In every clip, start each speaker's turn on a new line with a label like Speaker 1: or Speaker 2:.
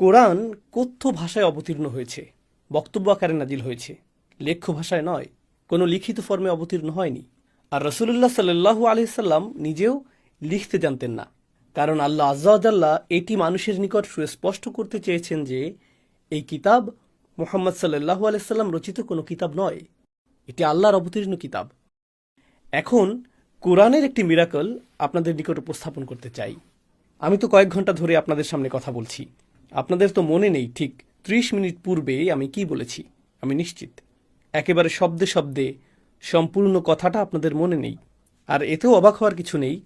Speaker 1: কোরআন কথ্য ভাষায় অবতীর্ণ হয়েছে, বক্তব্য আকারে নাজিল হয়েছে। লেখ্য ভাষায় নয়, কোনো লিখিত ফর্মে অবতীর্ণ হয়নি। আর রসুল্লাহ সাল্লু আলহিসাল্লাম নিজেও লিখতে জানতেন না। কারণ আল্লাহ আজ্লাহ এটি মানুষের নিকট সুস্পষ্ট করতে চেয়েছেন যে, এই কিতাব মোহাম্মদ সাল্লাহু আলাইসাল্লাম রচিত কোনো কিতাব নয়, এটি আল্লাহর অবতীর্ণ কিতাব। এখন, কোরআনের একটি মিরাকল আপনাদের নিকট উপস্থাপন করতে চাই। আমি তো কয়েক ঘণ্টা ধরে আপনাদের সামনে কথা বলছি। আপনাদের তো মনে নেই ঠিক ত্রিশ মিনিট পূর্বে আমি কি বলেছি? আমি নিশ্চিত। একেবারে শব্দে শব্দে সম্পূর্ণ কথাটা আপনাদের মনে নেই। আর এতেও অবাক হওয়ার কিছু নেই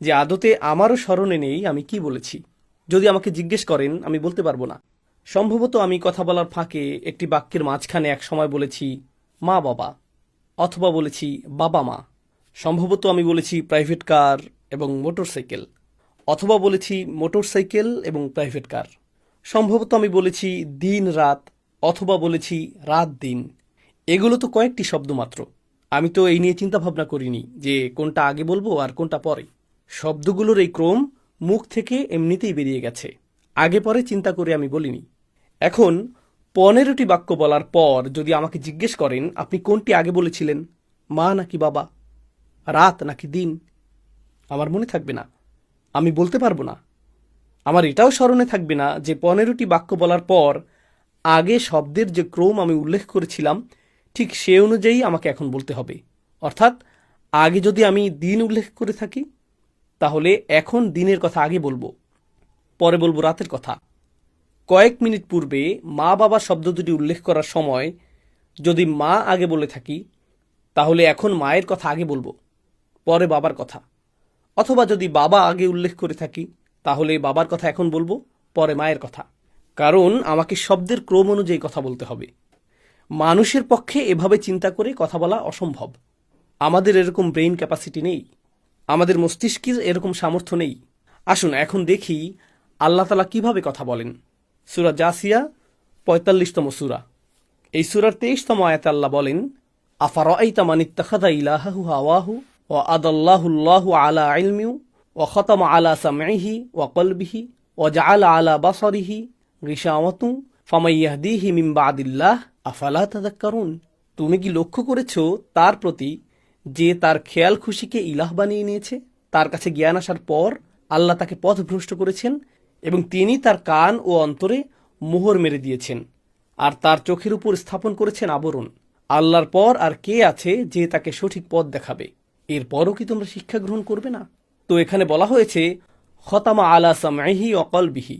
Speaker 1: যে আদতে আমারও স্মরণে নেই আমি কি বলেছি। যদি আমাকে জিজ্ঞেস করেন, আমি বলতে পারব না। সম্ভবত আমি কথা বলার ফাঁকে একটি বাক্যের মাঝখানে এক সময় বলেছি, মা বাবা অথবা বলেছি, বাবা মা সম্ভবত আমি বলেছি, প্রাইভেট কার এবং মোটরসাইকেল অথবা বলেছি, মোটরসাইকেল এবং প্রাইভেট কার সম্ভবত আমি বলেছি দিন, রাত, অথবা বলেছি রাত, দিন। এগুলো তো কয়েকটি শব্দ মাত্র। আমি তো এই নিয়ে চিন্তা ভাবনা করিনি যে কোনটা আগে বলব আর কোনটা পরে। শব্দগুলোর এই ক্রম মুখ থেকে এমনিতেই বেরিয়ে গেছে। আগে পরে চিন্তা করে আমি বলিনি। এখন পনেরোটি বাক্য বলার পর যদি আমাকে জিজ্ঞেস করেন, আপনি কোনটি আগে বলেছিলেন? মা নাকি বাবা? রাত নাকি দিন? আমার মনে থাকবে না। আমি বলতে পারব না। আমার এটাও স্মরণে থাকবে না যে পনেরোটি বাক্য বলার পর আগে শব্দের যে ক্রম আমি উল্লেখ করেছিলাম, ঠিক সে অনুযায়ী আমাকে এখন বলতে হবে। অর্থাৎ, আগে যদি আমি দিন উল্লেখ করে থাকি, তাহলে এখন দিনের কথা আগে বলব, পরে বলব রাতের কথা। কয়েক মিনিট পূর্বে মা বাবা শব্দ দুটি উল্লেখ করার সময় যদি মা আগে বলে থাকি, তাহলে এখন মায়ের কথা আগে বলব, পরে বাবার কথা। অথবা যদি বাবা আগে উল্লেখ করে থাকি তাহলে বাবার কথা এখন বলব, পরে মায়ের কথা। কারণ আমাকে শব্দের ক্রম অনুযায়ী কথা বলতে হবে। মানুষের পক্ষে এভাবে চিন্তা করে কথা বলা অসম্ভব। আমাদের এরকম ব্রেইন ক্যাপাসিটি নেই। আমাদের মস্তিষ্কের এরকম সামর্থ্য নেই। আসুন, এখন দেখি আল্লাহ তালা কীভাবে কথা বলেন। সুরা জাসিয়া, পঁয়তাল্লিশতম সুরা। এই সুরার তেইশতম আয়াতে আল্লাহ বলেন আফার মানিত্তাখাদা ইলাহাহু হাওয়াহু ও আদাল্লাহুল্লাহু আলা ইলমিউ? ও খতম আলা সামঈহি ও কলবিহি ও জাআল আলা বাসরিহি গিশাওয়াতু ফামাইয়াহদিহি মিন বাদিল্লাহ, আফালা তাদাক্কারুন তুমি কি লক্ষ্য করেছ তার প্রতি যে তার খেয়াল খুশিকে ইলাহ বানিয়ে নিয়েছে? তার কাছে জ্ঞান আসার পর আল্লাহ তাকে পথভ্রষ্ট করেছেন এবং তিনি তার কান ও অন্তরে মোহর মেরে দিয়েছেন আর তার চোখের উপর স্থাপন করেছেন আবরণ। আল্লাহর পর আর কে আছে যে তাকে সঠিক পথ দেখাবে? এরপরও কি তোমরা শিক্ষা গ্রহণ করবে না? তো এখানে বলা হয়েছে খতামা আলা সামাইহি অকলবিহি